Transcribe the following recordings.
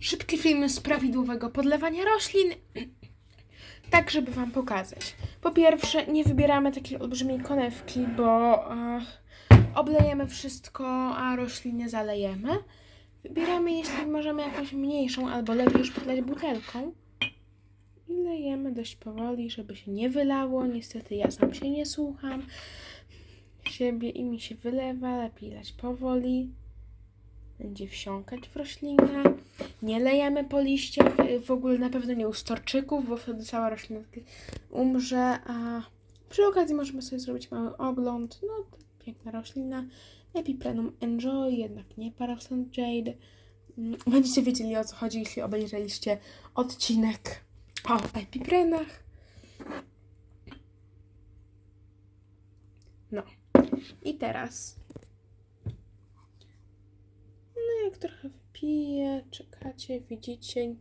szybki film z prawidłowego podlewania roślin, tak żeby Wam pokazać. Po pierwsze, nie wybieramy takiej olbrzymiej konewki, bo e, oblejemy wszystko, a rośliny zalejemy. Wybieramy, jeśli możemy, jakąś mniejszą, albo lepiej już podlać butelką. I lejemy dość powoli, żeby się nie wylało. Niestety ja sam się nie słucham siebie i mi się wylewa. Lepiej lać powoli. Będzie wsiąkać w roślinę. Nie lejemy po liściach, w ogóle na pewno nie u storczyków, bo wtedy cała roślina umrze. A przy okazji możemy sobie zrobić mały ogląd. No, piękna roślina. Epiprenum enjoy, jednak nie Parasol Jade. Mm, Będziecie wiedzieli o co chodzi, jeśli obejrzeliście odcinek o epiprenach. No. I teraz. No jak trochę wypiję, czekacie, widzicie,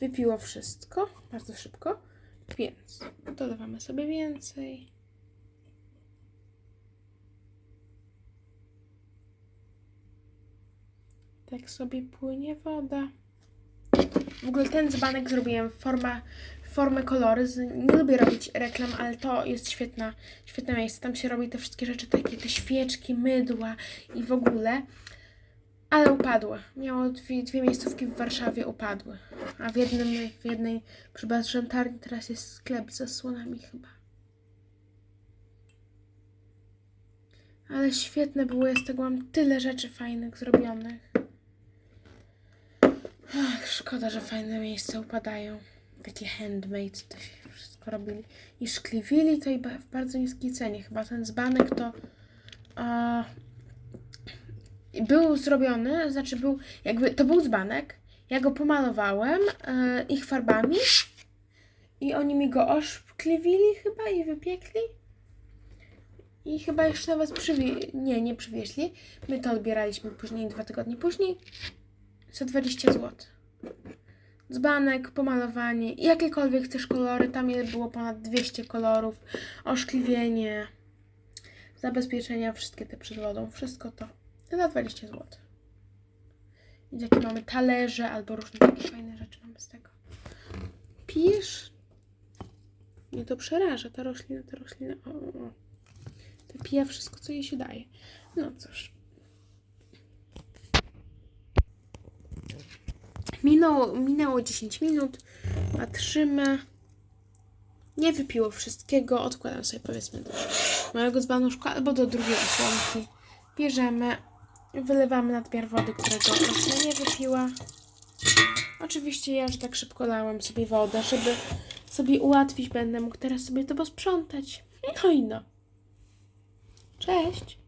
wypiło wszystko bardzo szybko, więc dolewamy sobie więcej. Tak sobie płynie woda. W ogóle ten dzbanek zrobiłem forma, w formę kolory. Nie lubię robić reklam, ale to jest świetna, świetne miejsce. Tam się robi te wszystkie rzeczy, takie te świeczki, mydła i w ogóle. Ale upadły. Miało dwie, dwie miejscówki w Warszawie, upadły. A w, jednym, w jednej przy Barzętarni teraz jest sklep ze słonami chyba. Ale świetne było, ja z tego mam tyle rzeczy fajnych zrobionych. Ach, szkoda, że fajne miejsca upadają. Takie handmade to się wszystko robili. I szkliwili to i w bardzo niskiej cenie. Chyba ten dzbanek to był zrobiony, znaczy był, jakby to był dzbanek. Ja go pomalowałem e, ich farbami i oni mi go oszkliwili chyba i wypiekli. I chyba jeszcze nawet przywieźli. Nie, nie przywieźli. My to odbieraliśmy później, dwa tygodnie później za 20 zł. Dzbanek, pomalowanie, jakiekolwiek chcesz kolory, tam było ponad 200 kolorów, oszkliwienie, zabezpieczenia, wszystkie te przed wodą, wszystko to za 20 zł. I jakie mamy talerze albo różne takie fajne rzeczy mamy z tego. Pijesz? Mnie to przeraża, ta roślina, ta roślina, o, o. To pija wszystko, co jej się daje. No cóż. Minęło, minęło 10 minut. Patrzymy. Nie wypiło wszystkiego. Odkładam sobie powiedzmy do małego dzbanuszka albo do drugiej osłonki. Bierzemy, wylewamy nadmiar wody, którego roślina nie wypiła. Oczywiście ja, że tak szybko lałam sobie wodę, żeby sobie ułatwić, będę mógł teraz sobie to posprzątać. No i no. Cześć.